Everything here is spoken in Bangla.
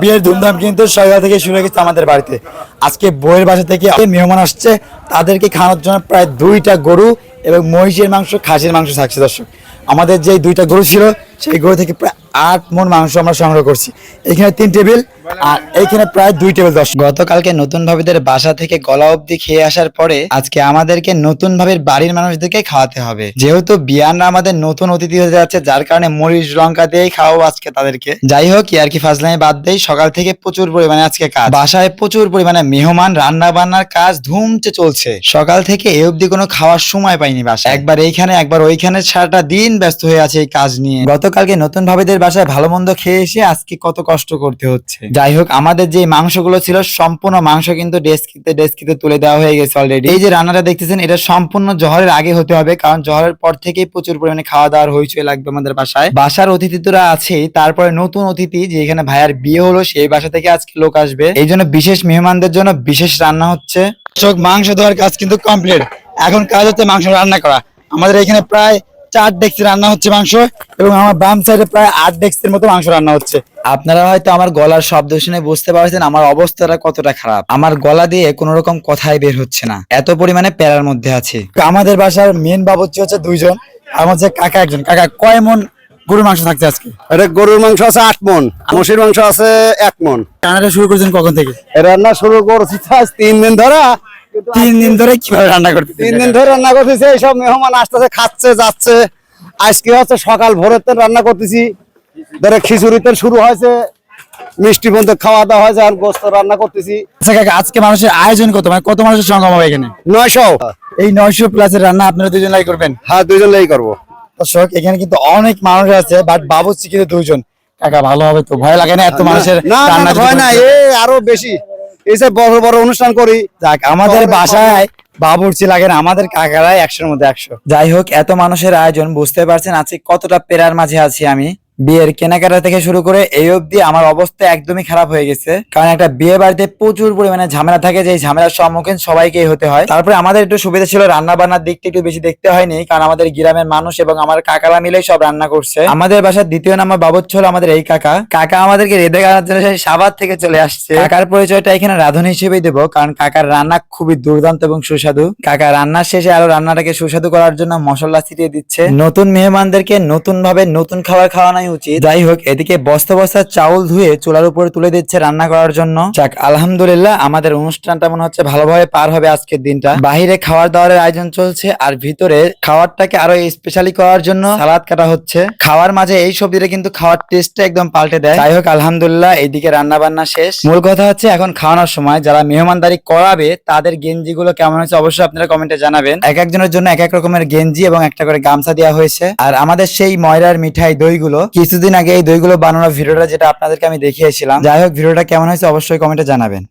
বিয়ের ধুমধাম কিন্তু সকাল থেকে শুরু হয়ে গেছে আমাদের বাড়িতে। আজকে বইয়ের বাসা থেকে মেহমান আসছে। তাদেরকে খাওয়ানোর জন্য প্রায় দুইটা গরু এবং মহিষের মাংস, খাসির মাংস থাকছে দর্শক। আমাদের যে দুইটা গরু ছিল সেই গরু থেকে প্রায় আট মন মাংস আমরা সংগ্রহ করছি। এখানে তিন টেবিল আর এইখানে প্রায় দুই টেবিল দর্শক গতকালকে নতুন ভাবিদের বাসা থেকে গলা অবধি খেয়ে আসার পরে আজকে আমাদেরকে নতুন ভাবির বাড়ির মানুষদেরকে খাওয়াতে হবে। যেহেতু বিয়ানরা আমাদের নতুন অতিথি হতে যাচ্ছে যার কারণে মরিচ লঙ্কা দিয়েই খাওয়াবো আজকে তাদেরকে। যাই হোক আর কি ফাজলামে বাদ দেই সকাল থেকে প্রচুর পরিমাণে আজকে কাজ। বাসায় প্রচুর পরিমাণে মেহমান রান্না বান্নার কাজ ধুমচে চলছে। সকাল থেকে এই অবধি কোনো খাওয়ার সময় পাইনি বাসা একবার এইখানে একবার ওইখানে সারাটা দিন ব্যস্ত হয়ে আছে এই কাজ নিয়ে। গতকালকে নতুন ভাবিদের বাসায় ভালো মন্দ খেয়ে এসে আজকে কত কষ্ট করতে হচ্ছে। যাই হোক, আমাদের যে মাংসগুলো ছিল, সম্পূর্ণ মাংস কিন্তু ডেস্কিতে ডেস্কিতে তুলে দেওয়া হয়ে গেছে অলরেডি এই যে রান্নাটা দেখতেছেন, এটা সম্পূর্ণ জহরের আগে হতে হবে, কারণ জহরের পর থেকেই প্রচুর পরিমাণে খাওয়া দাওয়ার হইচই লাগবে আমাদের বাসায়। বাসার অতিথি তোরা আছেই তারপরে নতুন অতিথি, যে এখানে ভাইয়ার বিয়ে হলো, সেই বাসা থেকে আজকে লোক আসবে। এই জন্য বিশেষ মেহমানদের জন্য বিশেষ রান্না হচ্ছে। মাংস দেওয়ার কাজ কিন্তু কমপ্লিট এখন কাজ হচ্ছে মাংস রান্না করা। আমাদের এখানে প্রায় চার ডেক্সি রান্না হচ্ছে মাংস এবং আমার বাম সাইডে প্রায় আট ডেক্সির মতো মাংস রান্না হচ্ছে। আপনারা হয়তো আমার গলার শব্দ শুনে বুঝতে পারছেন আমার অবস্থাটা কতটা খারাপ। আমার গলা দিয়ে কোনো রকম কথাই বের হচ্ছে না। এত পরিমাণে প্যারার মধ্যে আছে। আমাদের বাসার মেন বাবুর্চি হচ্ছে দুইজন আমার যে কাকা একজন। কাকা কয় মন গরুর মাংস থাকছে আজকে? এটা গরুর মাংস আছে আট মন মসির মাংস আছে এক মন। রান্নাটা শুরু করেছেন কখন থেকে? রান্না শুরু করছি তিন দিন ধরে। তিন দিন ধরে কীভাবে রান্না করতে তিন দিন ধরে রান্না করতেছি এইসব মেহমান আসতেছে খাচ্ছে যাচ্ছে। আজকে হচ্ছে সকাল ভোরের রান্না করতেছি। ধরে খিচুড়িতে শুরু হয়েছে মিষ্টি বন্ধ খাওয়া দাওয়া আর গোস্ত রান্না করতেছি। আচ্ছা কাকা আজকে মানুষের আয়োজন কত? মানে কত মানুষের সঙ্গম হবে এখানে? নয়শো। এই নয়শো প্লাসের রান্না আপনারা দুজন লাই করবেন? হ্যাঁ দুজন লেগে করব। দর্শক এখানে কিন্তু অনেক মানুষ আছে বাট বাবুর্চি কিন্তু দুইজন। কাকা ভালো হবে তো? ভয় লাগে না এত মানুষের রান্না ভয় না এ আরও বেশি। এই যে বড় বড় অনুষ্ঠান করি। যাক আমাদের বাসায় বাবুর্চি লাগে না আমাদের কাকারাই একশোর মধ্যে একশো। যাই হোক এত মানুষের আয়োজন বুঝতে পারছেন আজকে কতটা পেরার মাঝে আছি আমি। বিয়ের কেনাকাটা থেকে শুরু করে এই অবধি আমার অবস্থা একদমই খারাপ হয়ে গেছে। কারণ একটা বিয়ে বাড়িতে প্রচুর পরিমাণে ঝামেলা থাকে যে ঝামেলার সম্মুখীন সবাইকেই হতে হয়। তারপরে আমাদের একটু সুবিধা ছিল রান্না বান্নার দিকটা একটু বেশি দেখতে হয়নি, কারণ আমাদের গ্রামের মানুষ এবং আমার কাকারা মিলেই সব রান্না করছে। আমাদের বাসার দ্বিতীয় নাম্বার বাবুচ্চ হলো আমাদের এই কাকা। কাকা আমাদেরকে রেঁধে গানার জন্য সাবাদ থেকে চলে আসছে। কাকার পরিচয়টা এখানে রাঁধুনি হিসেবেই দেবো, কারণ কাকার রান্না খুবই দুর্দান্ত এবং সুস্বাদু। কাকা রান্নার শেষে আরও রান্নাটাকে সুস্বাদু করার জন্য মশলা ছিটিয়ে দিচ্ছে। নতুন মেহমানদেরকে নতুন ভাবে নতুন খাবার খাওয়ানোই উচিত। যাই হোক, এদিকে বস্তা বস্তা চাউল ধুয়ে চুলার উপরে তুলে দিচ্ছে রান্না করার জন্য। যাক, আলহামদুলিল্লাহ, আমাদের অনুষ্ঠানটা মনে হচ্ছে ভালোভাবে পার হবে আজকের দিনটা। বাহিরে খাওয়ার দাবারের আয়োজন চলছে, আর ভিতরে খাওয়ারটাকে আরও স্পেশালি করার জন্য সালাদ কাটা হচ্ছে। খাওয়ার মাঝে এই সবজিটা কিন্তু খাওয়ার টেস্টটা একদম পাল্টে দেয়। যাই হোক, আলহামদুলিল্লাহ, এদিকে রান্না বান্না শেষ। মূল কথা হচ্ছে, এখন খাওয়ানোর সময় যারা মেহমানদারি করাবে, তাদের গেঞ্জি গুলো কেমন হয়েছে অবশ্যই আপনারা কমেন্টে জানাবেন। এক একজনের জন্য এক এক রকমের গেঞ্জি এবং একটা করে গামছা দেওয়া হয়েছে। আর আমাদের সেই ময়রার মিঠাই দইগুলো কিছুদিন আগে এই দইগুলো বানানোর ভিডিওটা যেটা আপনাদেরকে আমি দেখিয়েছিলাম, যাই হোক ভিডিওটা কেমন হয়েছে অবশ্যই কমেন্টে জানাবেন।